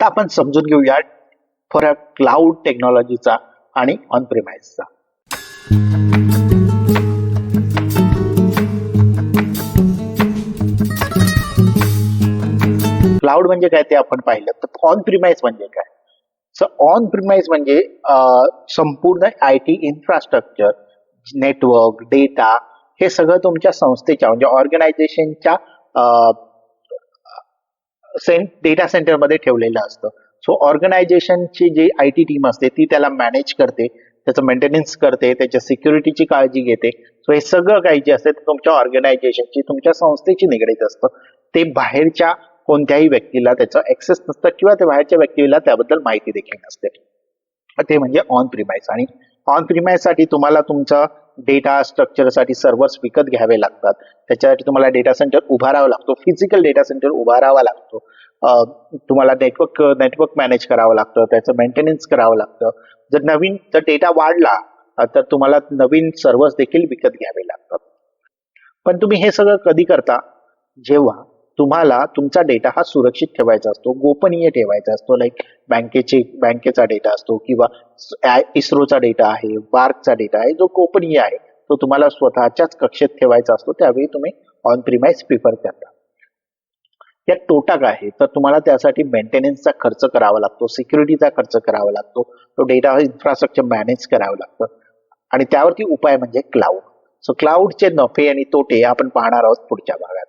आता आपण समजून घेऊया फरक क्लाउड टेक्नॉलॉजीचा आणि ऑन प्रिमाइसचा क्लाउड म्हणजे काय ते आपण पाहिलं. तर ऑन प्रिमाइस म्हणजे काय? सो ऑन प्रिमाइस म्हणजे संपूर्ण I T infrastructure network data हे सगळं तुमच्या संस्थेच्या म्हणजे ऑर्गनायझेशनच्या सेंट डेटा सेंटरमध्ये ठेवलेलं असतं. सो ऑर्गनायझेशनची जी आय टी टीम असते ती त्याला मॅनेज करते त्याचं मेंटेनन्स करते त्याच्या सिक्युरिटीची काळजी घेते. सो हे सगळं काही जे असते तुमच्या ऑर्गनायझेशनची तुमच्या संस्थेची निगडीत असतं. ते बाहेरच्या कोणत्याही व्यक्तीला त्याचं ऍक्सेस नसतं किंवा त्या बाहेरच्या व्यक्तीला त्याबद्दल माहिती देखील नसते. ते म्हणजे ऑन प्रिमाइस आणि ऑन प्रिमाइससाठी तुम्हाला तुमचा डेटा स्ट्रक्चरसाठी सर्व्हर्स विकत घ्यावे लागतात. त्याच्यासाठी तुम्हाला डेटा सेंटर उभारावा लागतो. फिजिकल डेटा सेंटर उभारावा लागतो. तुम्हाला नेटवर्क नेटवर्क मॅनेज करावं लागतं. त्याचं मेंटेनन्स करावं लागतं. जर नवीन जर डेटा वाढला तर तुम्हाला नवीन सर्व्हर्स देखील विकत घ्यावे लागतात. पण तुम्ही हे सगळं कधी करता? जेव्हा तुम्हाला तुमचा डेटा हा सुरक्षित ठेवायचा असतो गोपनीय ठेवायचा असतो. लाईक बँकेचे बँकेचा डेटा असतो किंवा इस्रोचा डेटा आहे बार्कचा डेटा आहे जो गोपनीय आहे तो तुम्हाला स्वतःच्याच कक्षेत ठेवायचा असतो. त्यावेळी तुम्ही ऑन प्रिमाइस प्रिफर करता. या तोटा काय आहे? तर तुम्हाला त्यासाठी मेंटेनन्सचा खर्च करावा लागतो सिक्युरिटीचा खर्च करावा लागतो तो डेटा इन्फ्रास्ट्रक्चर मॅनेज करावं लागतं. आणि त्यावरती उपाय म्हणजे क्लाउड सो क्लाउडचे नफे आणि तोटे आपण पाहणार आहोत पुढच्या भागात.